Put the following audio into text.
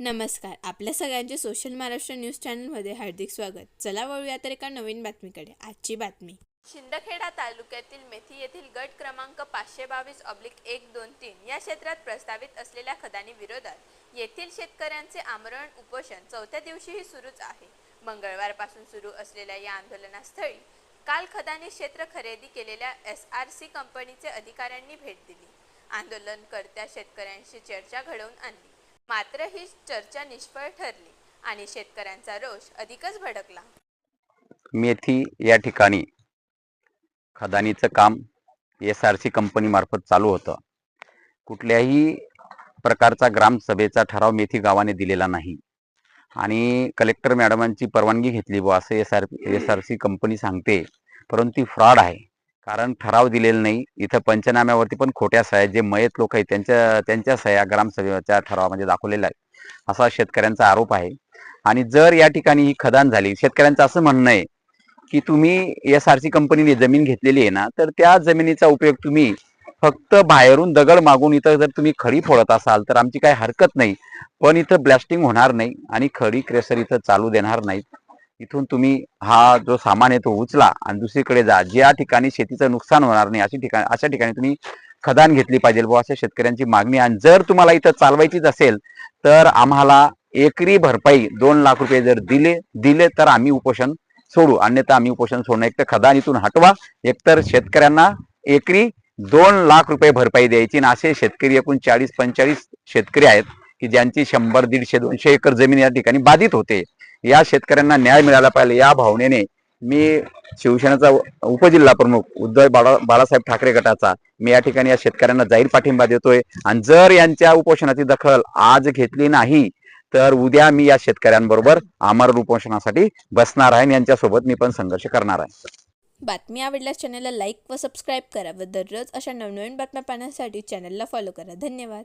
नमस्कार. आपल्या सगळ्यांचे सोशल महाराष्ट्र न्यूज चॅनलमध्ये हार्दिक स्वागत. चला वळूया तर एका नवीन बातमीकडे. आजची बातमी. शिंदखेडा तालुक्यातील मेथी येथील गट क्रमांक पाचशे बावीस ऑब्लिक एक दोन तीन या क्षेत्रात प्रस्तावित असलेल्या खदानी विरोधात येथील शेतकऱ्यांचे आमरण उपोषण चौथ्या दिवशीही सुरूच आहे. मंगळवारपासून सुरू असलेल्या या आंदोलनास्थळी काल खदानी क्षेत्र खरेदी केलेल्या एस आर सी कंपनीचे अधिकाऱ्यांनी भेट दिली. आंदोलनकर्त्या शेतकऱ्यांशी चर्चा घडवून आणली. मात्र ही चर्चा निष्फळ ठरली आणि शेतकऱ्यांचा रोष अधिकच भडकला. मेथी या ठिकाणी खदानीचं काम एस आर सी कंपनीमार्फत चालू होतं. कुठल्याही प्रकारचा ग्रामसभेचा ठराव मेथी गावाने दिलेला नाही. आणि कलेक्टर मॅडमांची परवानगी घेतली बुवा असं S R S R C company सांगते. परंतु ती फ्रॉड आहे. कारण ठराव दिलेला नाही. इथं पंचनाम्यावरती पण खोट्या सह्या जे मयत लोक आहेत त्यांच्या त्यांच्या सह्या ग्रामसभेच्या ठरावामध्ये दाखवलेल्या आहेत. असा शेतकऱ्यांचा आरोप आहे. आणि जर या ठिकाणी ही खदान झाली शेतकऱ्यांचं असं म्हणणं आहे की तुम्ही एस आर सी कंपनीने जमीन घेतलेली आहे ना तर त्या जमिनीचा उपयोग तुम्ही फक्त बाहेरून दगड मागून इथं जर तुम्ही खडी फोडत असाल तर आमची काही हरकत नाही. पण इथं ब्लास्टिंग होणार नाही आणि खडी क्रेसर इथं चालू देणार नाहीत. इथून तुम्ही हा जो सामान आहे तो उचला आणि दुसरीकडे जा. ज्या ठिकाणी शेतीचं नुकसान होणार नाही अशी ठिकाणी अशा ठिकाणी तुम्ही खदान घेतली पाहिजे बुवा अशा शेतकऱ्यांची मागणी आणि जर तुम्हाला इथं चालवायचीच असेल तर आम्हाला एकरी भरपाई दोन लाख रुपये जर दिले दिले तर आम्ही उपोषण सोडू. अन्यथा आम्ही उपोषण सोडणं एक तर खदान इथून हटवा एकतर शेतकऱ्यांना एकरी दोन लाख रुपये भरपाई द्यायची. आणि असे शेतकरी एकूण चाळीस पंचेचाळीस शेतकरी आहेत की ज्यांची शंभर दीडशे दोनशे एकर जमीन या ठिकाणी बाधित होते. या शेतकऱ्यांना न्याय मिळाला पाहिजे. या भावनेने मी शिवसेनेचा उपजिल्हा प्रमुख उद्धव बाळा बाळासाहेब ठाकरे गटाचा मी या ठिकाणी या शेतकऱ्यांना जाहीर पाठिंबा देतोय. आणि जर यांच्या उपोषणाची दखल आज घेतली नाही तर उद्या मी या शेतकऱ्यांबरोबर आमरण उपोषणासाठी बसणार आहे आणि यांच्यासोबत मी पण संघर्ष करणार आहे. बातमी आवडल्यास चॅनलला लाईक व सबस्क्राईब करा व दररोज अशा नवनवीन बातम्या पाहण्यासाठी चॅनलला फॉलो करा. धन्यवाद.